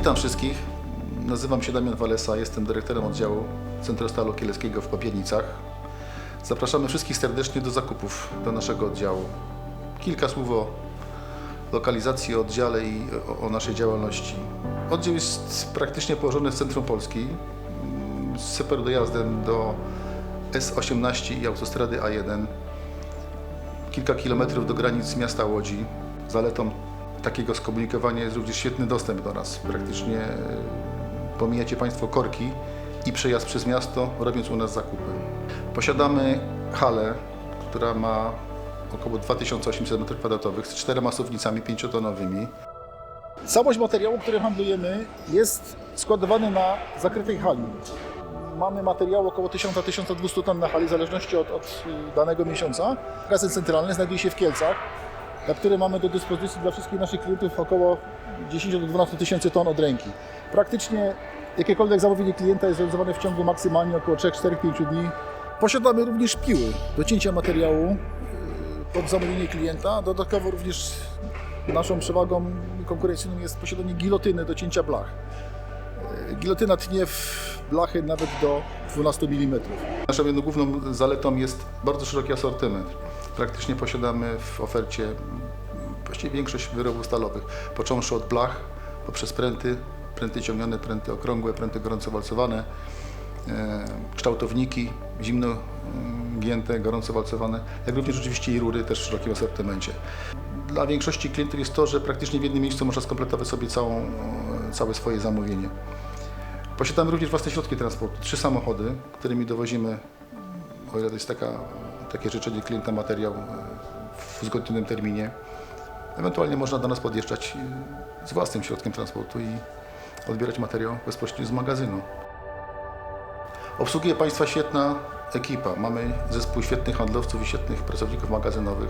Witam wszystkich. Nazywam się Damian Walesa, jestem dyrektorem oddziału Centrostalu Kieleckiego w Papiernicach. Zapraszamy wszystkich serdecznie do zakupów do naszego oddziału. Kilka słów o lokalizacji, o oddziale i o, o naszej działalności. Oddział jest praktycznie położony w centrum Polski, z super dojazdem do S18 i autostrady A1 kilka kilometrów do granic miasta Łodzi. Zaletą takiego skomunikowania jest również świetny dostęp do nas. Praktycznie e, pomijacie Państwo korki i przejazd przez miasto, robiąc u nas zakupy. Posiadamy halę, która ma około 2800 m2 z czterema suwnicami pięciotonowymi. Całość materiału, który handlujemy, jest składowany na zakrytej hali. Mamy materiał około 1000-1200 ton na hali, w zależności od, od danego miesiąca. Magazyn centralny znajduje się w Kielcach, na który mamy do dyspozycji dla wszystkich naszych klientów około 10-12 tysięcy ton od ręki. Praktycznie jakiekolwiek zamówienie klienta jest realizowane w ciągu maksymalnie około 3-4-5 dni. Posiadamy również piły do cięcia materiału y, pod zamówienie klienta. Dodatkowo również naszą przewagą konkurencyjną jest posiadanie gilotyny do cięcia blach. E, Gilotyna tnie w blachy nawet do 12 mm. Naszą główną zaletą jest bardzo szeroki asortyment. Praktycznie posiadamy w ofercie właściwie większość wyrobów stalowych, począwszy od blach, poprzez pręty, pręty ciągnione, pręty okrągłe, pręty gorąco walcowane, e, kształtowniki zimno mm, gięte, gorąco walcowane, jak również oczywiście i rury też w szerokim asortymencie. Dla większości klientów jest to, że praktycznie w jednym miejscu można skompletować sobie całą, e, całe swoje zamówienie. Posiadamy również własne środki transportu, trzy samochody, którymi dowozimy, o ile to jest taka, takie życzenie klienta, materiał e, w uzgodnionym terminie. Ewentualnie można do nas podjeżdżać e, z własnym środkiem transportu i odbierać materiał bezpośrednio z magazynu. Obsługuje Państwa świetna ekipa. Mamy zespół świetnych handlowców i świetnych pracowników magazynowych.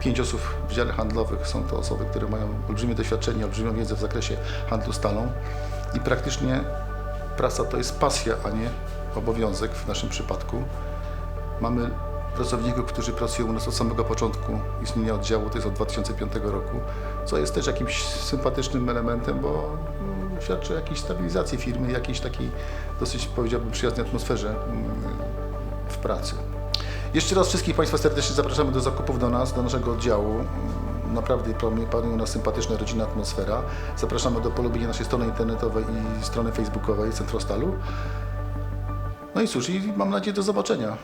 Pięć osób w dziale handlowych. Są to osoby, które mają olbrzymie doświadczenie, olbrzymią wiedzę w zakresie handlu stalą. I praktycznie praca to jest pasja, a nie obowiązek w naszym przypadku. Mamy pracowników, którzy pracują u nas od samego początku istnienia oddziału, to jest od 2005 roku, co jest też jakimś sympatycznym elementem, bo mm, świadczy o jakiejś stabilizacji firmy, jakiejś takiej dosyć, powiedziałbym, przyjaznej atmosferze mm, w pracy. Jeszcze raz wszystkich Państwa serdecznie zapraszamy do zakupów do nas, do naszego oddziału. Mm, Naprawdę panuje- nas sympatyczna, rodzinna atmosfera. Zapraszamy do polubienia naszej strony internetowej i strony facebookowej Centrostalu. No i cóż, i mam nadzieję do zobaczenia.